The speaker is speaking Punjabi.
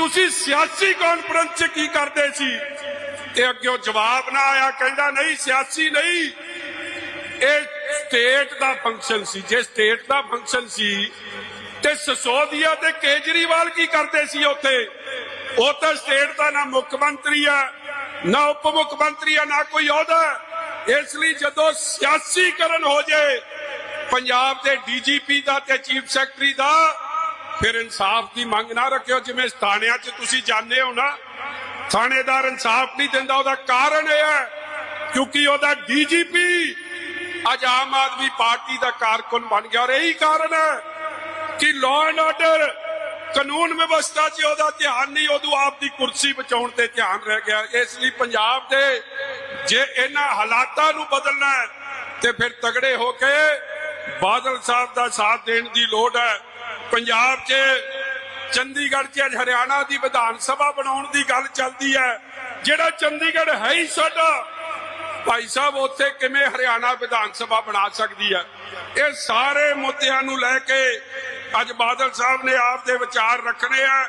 ਤੁਸੀਂ ਸਿਆਸੀ ਕਾਨਫਰੰਸ 'ਚ ਕੀ ਕਰਦੇ ਸੀ? ਤੇ ਅੱਗੇ ਜਵਾਬ ਨਾ ਆਇਆ, ਕਹਿੰਦਾ, ਨਹੀਂ, ਸਿਆਸੀ ਨਹੀਂ। ਇਹ ਸਟੇਟ ਦਾ ਫੰਕਸ਼ਨ ਸੀ। ਜੇ ਸਟੇਟ ਦਾ ਫੰਕਸ਼ਨ ਸੀ, ਤੇ ਸਸੋਦੀਆ ਤੇ ਕੇਜਰੀਵਾਲ ਕੀ ਕਰਦੇ ਸੀ ਉੱਥੇ? ਉਹ ਤਾਂ ਸਟੇਟ ਦਾ ਨਾ ਮੁੱਖ ਮੰਤਰੀ ਆ, ਨਾ ਉਪ ਮੁੱਖ ਮੰਤਰੀ ਆ, ਨਾ ਕੋਈ ਅਹੁਦਾ। ਇਸ ਲਈ ਜਦੋਂ ਸਿਆਸੀਕਰਨ ਹੋ ਜਾਏ ਪੰਜਾਬ ਦੇ ਡੀਜੀਪੀ ਦਾ ਤੇ ਚੀਫ ਸੈਕਟਰੀ ਦਾ ਫਿਰ ਇਨਸਾਫ ਦੀ ਮੰਗ ਨਾ ਰੱਖਿਓ, ਜਿਵੇਂ ਥਾਣਿਆਂ 'ਚ ਤੁਸੀਂ ਜਾਣਦੇ ਹੋ ਨਾ, ਥਾਣੇਦਾਰ ਇਨਸਾਫ ਨਹੀਂ ਦਿੰਦਾ, ਉਹਦਾ ਕਾਰਨ ਇਹ ਹੈ, ਕਿਉਂਕਿ ਉਹਦਾ ਡੀਜੀਪੀ ਅੱਜ ਆਮ ਆਦਮੀ ਪਾਰਟੀ ਦਾ ਕਾਰਕੁਨ ਬਣ ਗਿਆ ਔਰ ਇਹੀ ਕਾਰਨ ਹੈ ਕਿ ਲਾਅ ਐਂਡ ਆਰਡਰ ਕਾਨੂੰਨ ਵਿਵਸਥਾ 'ਚ ਉਹਦਾ ਧਿਆਨ ਨਹੀਂ ਉਦੋਂ ਆਪ ਦੀ ਕੁਰਸੀ ਬਚਾਉਣ ਤੇ ਧਿਆਨ ਰਹਿ ਗਿਆ। ਇਸ ਲਈ ਪੰਜਾਬ ਦੇ ਜੇ ਇਹਨਾਂ ਹਾਲਾਤਾਂ ਨੂੰ ਬਦਲਣਾ ਤੇ ਫਿਰ ਤਗੜੇ ਹੋ ਕੇ ਬਾਦਲ ਸਾਹਿਬ ਦਾ ਸਾਥ ਦੇਣ ਦੀ ਲੋੜ ਹੈ। ਪੰਜਾਬ 'ਚ, ਚੰਡੀਗੜ੍ਹ 'ਚ ਅੱਜ ਹਰਿਆਣਾ ਦੀ ਵਿਧਾਨ ਸਭਾ ਬਣਾਉਣ ਦੀ ਗੱਲ ਚੱਲਦੀ ਹੈ। ਜਿਹੜਾ ਚੰਡੀਗੜ੍ਹ ਹੈ ਹੀ ਸਾਡਾ, ਭਾਈ ਸਾਹਿਬ ਉੱਥੇ ਕਿਵੇਂ ਹਰਿਆਣਾ ਵਿਧਾਨ ਸਭਾ ਬਣਾ ਸਕਦੀ ਹੈ? ਇਹ ਸਾਰੇ ਮੁੱਦਿਆਂ ਨੂੰ ਲੈ ਕੇ ਅੱਜ ਬਾਦਲ ਸਾਹਿਬ ਨੇ ਆਪ ਦੇ ਵਿਚਾਰ ਰੱਖਣੇ ਆ।